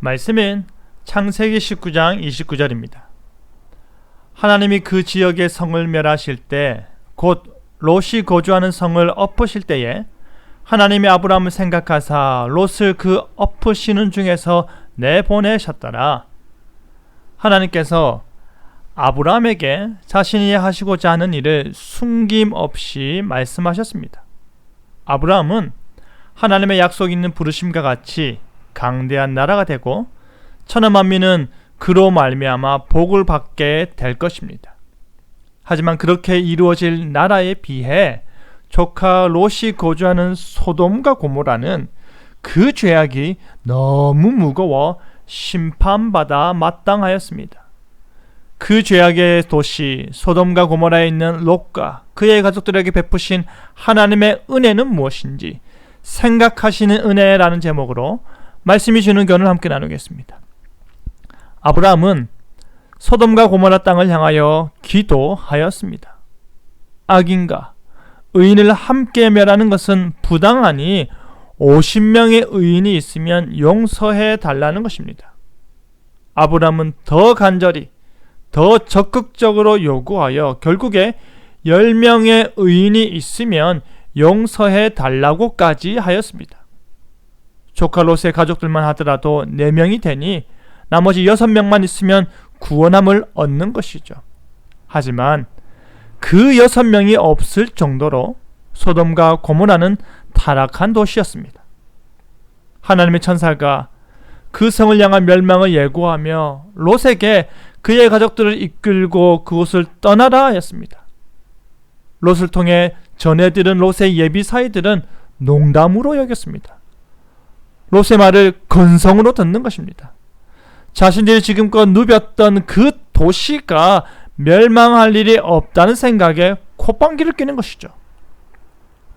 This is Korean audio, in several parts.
말씀은 창세기 19장 29절입니다. 하나님이 그 지역의 성을 멸하실 때 곧 롯이 거주하는 성을 엎으실 때에 하나님이 아브라함을 생각하사 롯을 그 엎으시는 중에서 내보내셨더라. 하나님께서 아브라함에게 자신이 하시고자 하는 일을 숨김없이 말씀하셨습니다. 아브라함은 하나님의 약속 있는 부르심과 같이 강대한 나라가 되고 천하 만민은 그로 말미암아 복을 받게 될 것입니다. 하지만 그렇게 이루어질 나라에 비해 조카 롯이 거주하는 소돔과 고모라는 그 죄악이 너무 무거워 심판받아 마땅하였습니다. 그 죄악의 도시 소돔과 고모라에 있는 롯과 그의 가족들에게 베푸신 하나님의 은혜는 무엇인지 생각하시는 은혜라는 제목으로 말씀이 주는 견을 함께 나누겠습니다. 아브라함은 소돔과 고모라 땅을 향하여 기도하였습니다. 악인가 의인을 함께 멸하는 것은 부당하니 50명의 의인이 있으면 용서해 달라는 것입니다. 아브라함은 더 간절히 더 적극적으로 요구하여 결국에 10명의 의인이 있으면 용서해 달라고까지 하였습니다. 조카 롯의 가족들만 하더라도 4명이 되니 나머지 6명만 있으면 구원함을 얻는 것이죠. 하지만 그 6명이 없을 정도로 소돔과 고모라는 타락한 도시였습니다. 하나님의 천사가 그 성을 향한 멸망을 예고하며 롯에게 그의 가족들을 이끌고 그곳을 떠나라 하였습니다. 롯을 통해 전해 들은 롯의 예비 사이들은 농담으로 여겼습니다. 롯의 말을 건성으로 듣는 것입니다. 자신들이 지금껏 누볐던 그 도시가 멸망할 일이 없다는 생각에 콧방귀를 뀌는 것이죠.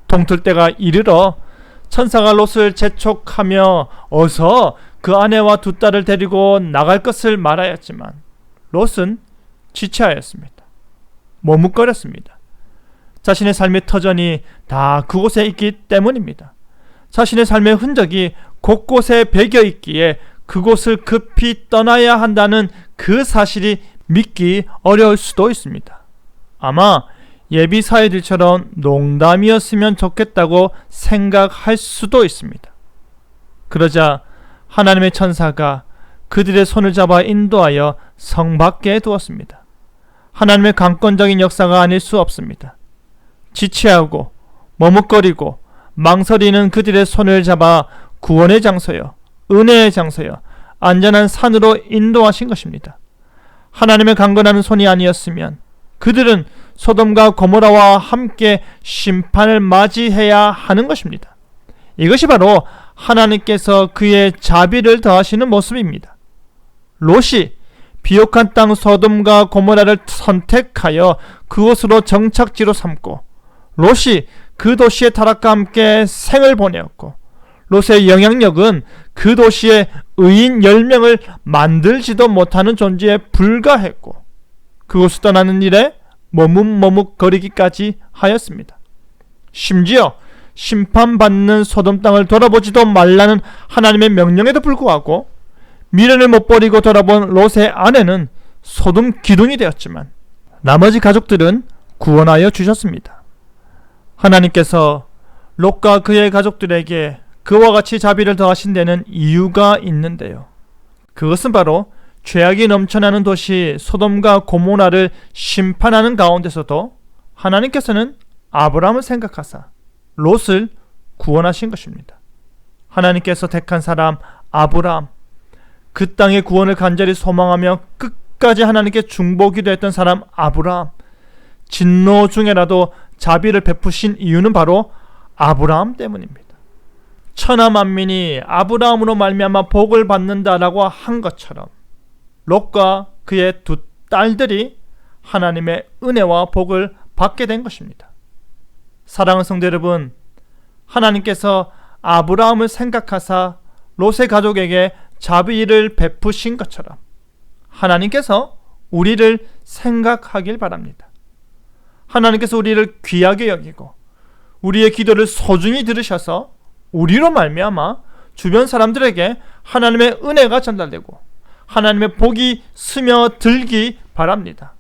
동틀 때가 이르러 천사가 롯을 재촉하며 어서 그 아내와 두 딸을 데리고 나갈 것을 말하였지만 롯은 지체하였습니다. 머뭇거렸습니다. 자신의 삶의 터전이 다 그곳에 있기 때문입니다. 자신의 삶의 흔적이 곳곳에 배겨 있기에 그곳을 급히 떠나야 한다는 그 사실이 믿기 어려울 수도 있습니다. 아마 예비 사회들처럼 농담이었으면 좋겠다고 생각할 수도 있습니다. 그러자 하나님의 천사가 그들의 손을 잡아 인도하여 성 밖에 두었습니다. 하나님의 강권적인 역사가 아닐 수 없습니다. 지체하고 머뭇거리고 망설이는 그들의 손을 잡아 구원의 장소요, 은혜의 장소요, 안전한 산으로 인도하신 것입니다. 하나님의 강건하는 손이 아니었으면 그들은 소돔과 고모라와 함께 심판을 맞이해야 하는 것입니다. 이것이 바로 하나님께서 그의 자비를 더하시는 모습입니다. 롯이 비옥한 땅 소돔과 고모라를 선택하여 그곳으로 정착지로 삼고 롯이 그 도시의 타락과 함께 생을 보내었고 롯의 영향력은 그 도시에 의인 10명을 만들지도 못하는 존재에 불과했고 그곳을 떠나는 일에 머뭇머뭇거리기까지 하였습니다. 심지어 심판받는 소돔 땅을 돌아보지도 말라는 하나님의 명령에도 불구하고 미련을 못 버리고 돌아본 롯의 아내는 소돔 기둥이 되었지만 나머지 가족들은 구원하여 주셨습니다. 하나님께서 롯과 그의 가족들에게 그와 같이 자비를 더하신 데는 이유가 있는데요. 그것은 바로 죄악이 넘쳐나는 도시 소돔과 고모라를 심판하는 가운데서도 하나님께서는 아브라함을 생각하사 롯을 구원하신 것입니다. 하나님께서 택한 사람 아브라함 그 땅의 구원을 간절히 소망하며 끝까지 하나님께 중보기도 했던 사람 아브라함 진노 중에라도 자비를 베푸신 이유는 바로 아브라함 때문입니다. 천하 만민이 아브라함으로 말미암아 복을 받는다라고 한 것처럼 롯과 그의 두 딸들이 하나님의 은혜와 복을 받게 된 것입니다. 사랑하는 성도 여러분, 하나님께서 아브라함을 생각하사 롯의 가족에게 자비를 베푸신 것처럼 하나님께서 우리를 생각하길 바랍니다. 하나님께서 우리를 귀하게 여기고 우리의 기도를 소중히 들으셔서 우리로 말미암아 주변 사람들에게 하나님의 은혜가 전달되고 하나님의 복이 스며들기 바랍니다.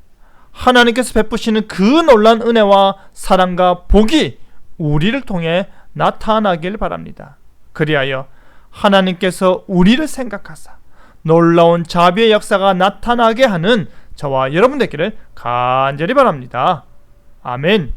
하나님께서 베푸시는 그 놀란 은혜와 사랑과 복이 우리를 통해 나타나길 바랍니다. 그리하여 하나님께서 우리를 생각하사 놀라운 자비의 역사가 나타나게 하는 저와 여러분 되기를 간절히 바랍니다. 아멘.